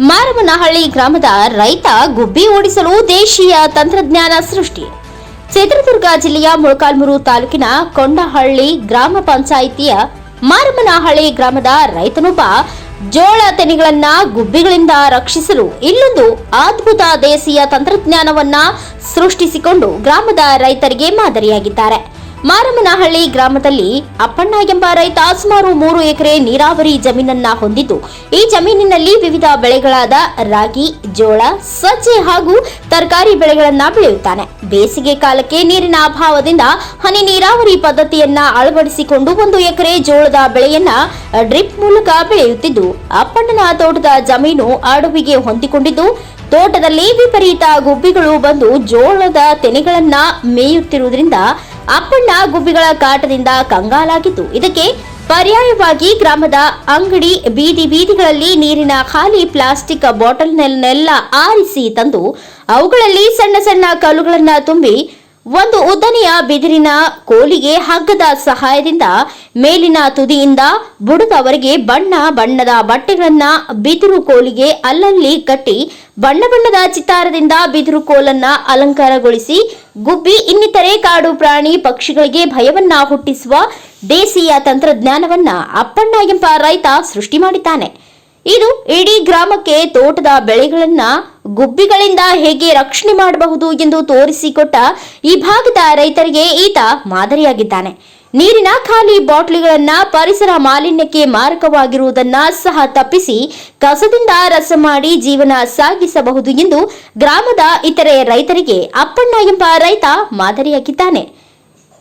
ಮಾರವನಹಳ್ಳಿ ಗ್ರಾಮದ ರೈತ ಗುಬ್ಬಿ ಓಡಿಸಲು ದೇಶೀಯ ತಂತ್ರಜ್ಞಾನ ಸೃಷ್ಟಿ. ಚಿತ್ರದುರ್ಗ ಜಿಲ್ಲೆಯ ಮೊಳಕಾಲ್ಮೂರು ತಾಲೂಕಿನ ಕೊಂಡಹಳ್ಳಿ ಗ್ರಾಮ ಪಂಚಾಯಿತಿಯ ಮಾರಮನಹಳ್ಳಿ ಗ್ರಾಮದ ರೈತನೊಬ್ಬ ಜೋಳ ತೆನೆಗಳನ್ನ ಗುಬ್ಬಿಗಳಿಂದ ರಕ್ಷಿಸಲು ಇಲ್ಲೊಂದು ಅದ್ಭುತ ದೇಶೀಯ ತಂತ್ರಜ್ಞಾನವನ್ನ ಸೃಷ್ಟಿಸಿಕೊಂಡು ಗ್ರಾಮದ ರೈತರಿಗೆ ಮಾದರಿಯಾಗಿದ್ದಾರೆ. ಮಾರಮ್ಮನಹಳ್ಳಿ ಗ್ರಾಮದಲ್ಲಿ ಅಪ್ಪಣ್ಣ ಎಂಬ ರೈತ ಸುಮಾರು ಮೂರು ಎಕರೆ ನೀರಾವರಿ ಜಮೀನನ್ನ ಹೊಂದಿದ್ದು, ಈ ಜಮೀನಿನಲ್ಲಿ ವಿವಿಧ ಬೆಳೆಗಳಾದ ರಾಗಿ, ಜೋಳ, ಸಜ್ಜೆ ಹಾಗೂ ತರಕಾರಿ ಬೆಳೆಗಳನ್ನ ಬೆಳೆಯುತ್ತಾನೆ. ಬೇಸಿಗೆ ಕಾಲಕ್ಕೆ ನೀರಿನ ಅಭಾವದಿಂದ ಹನಿ ನೀರಾವರಿ ಪದ್ಧತಿಯನ್ನ ಅಳವಡಿಸಿಕೊಂಡು ಒಂದು ಎಕರೆ ಜೋಳದ ಬೆಳೆಯನ್ನ ಡ್ರಿಪ್ ಮೂಲಕ ಬೆಳೆಯುತ್ತಿದ್ದು, ಅಪ್ಪಣ್ಣನ ತೋಟದ ಜಮೀನು ಅಡವಿಗೆ ಹೊಂದಿಕೊಂಡಿದ್ದು, ತೋಟದಲ್ಲಿ ವಿಪರೀತ ಗುಬ್ಬಿಗಳು ಬಂದು ಜೋಳದ ತೆನೆಗಳನ್ನ ಮೇಯುತ್ತಿರುವುದರಿಂದ ಅಪ್ಪಣ್ಣ ಗುಬ್ಬಿಗಳ ಕಾಟದಿಂದ ಕಂಗಾಲಾಗಿದ್ದು ಇದಕ್ಕೆ ಪರ್ಯಾಯವಾಗಿ ಗ್ರಾಮದ ಅಂಗಡಿ ಬೀದಿ ಬೀದಿಗಳಲ್ಲಿ ನೀರಿನ ಖಾಲಿ ಪ್ಲಾಸ್ಟಿಕ್ ಬಾಟಲ್ನೆಲ್ಲ ಆರಿಸಿ ತಂದು, ಅವುಗಳಲ್ಲಿ ಸಣ್ಣ ಸಣ್ಣ ಕಲ್ಲುಗಳನ್ನ ತುಂಬಿ ಒಂದು ಉದ್ದನೆಯ ಬಿದಿರಿನ ಕೋಲಿಗೆ ಹಗ್ಗದ ಸಹಾಯದಿಂದ ಮೇಲಿನ ತುದಿಯಿಂದ ಬುಡದವರಿಗೆ ಬಣ್ಣ ಬಣ್ಣದ ಬಟ್ಟೆಗಳನ್ನ ಬಿದಿರು ಕೋಲಿಗೆ ಅಲ್ಲಲ್ಲಿ ಕಟ್ಟಿ ಬಣ್ಣ ಬಣ್ಣದ ಚಿತ್ತಾರದಿಂದ ಬಿದಿರು ಕೋಲನ್ನ ಅಲಂಕಾರಗೊಳಿಸಿ ಗುಬ್ಬಿ ಇನ್ನಿತರೆ ಕಾಡು ಪ್ರಾಣಿ ಪಕ್ಷಿಗಳಿಗೆ ಭಯವನ್ನ ಹುಟ್ಟಿಸುವ ದೇಸಿಯ ತಂತ್ರಜ್ಞಾನವನ್ನ ಅಪ್ಪಣ್ಣ ಎಂಬ ರೈತ ಸೃಷ್ಟಿ ಮಾಡಿದ್ದಾನೆ. ಇದು ಇಡೀ ಗ್ರಾಮಕ್ಕೆ ತೋಟದ ಬೆಳೆಗಳನ್ನ ಗುಬ್ಬಿಗಳಿಂದ ಹೇಗೆ ರಕ್ಷಣೆ ಮಾಡಬಹುದು ಎಂದು ತೋರಿಸಿಕೊಟ್ಟ ಈ ಭಾಗದ ರೈತರಿಗೆ ಈತ ಮಾದರಿಯಾಗಿದ್ದಾನೆ. ನೀರಿನ ಖಾಲಿ ಬಾಟ್ಲಿಗಳನ್ನ ಪರಿಸರ ಮಾಲಿನ್ಯಕ್ಕೆ ಮಾರಕವಾಗಿರುವುದನ್ನ ಸಹ ತಪ್ಪಿಸಿ ಕಸದಿಂದ ರಸ ಮಾಡಿ ಜೀವನ ಸಾಗಿಸಬಹುದು ಎಂದು ಗ್ರಾಮದ ಇತರೆ ರೈತರಿಗೆ ಅಪ್ಪಣ್ಣ ಎಂಬ ರೈತ ಮಾದರಿಯಾಗಿದ್ದಾನೆ.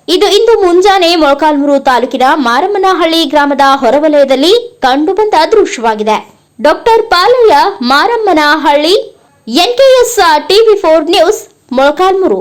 ಇದು ಇಂದು ಮುಂಜಾನೆ ಮೊಳಕಾಲ್ಮೂರು ತಾಲೂಕಿನ ಮಾರಮ್ಮನಹಳ್ಳಿ ಗ್ರಾಮದ ಹೊರವಲಯದಲ್ಲಿ ಕಂಡುಬಂದ ದೃಶ್ಯವಾಗಿದೆ. Doctor Palayya Marammanahalli NKS TV four news Molakalmuru.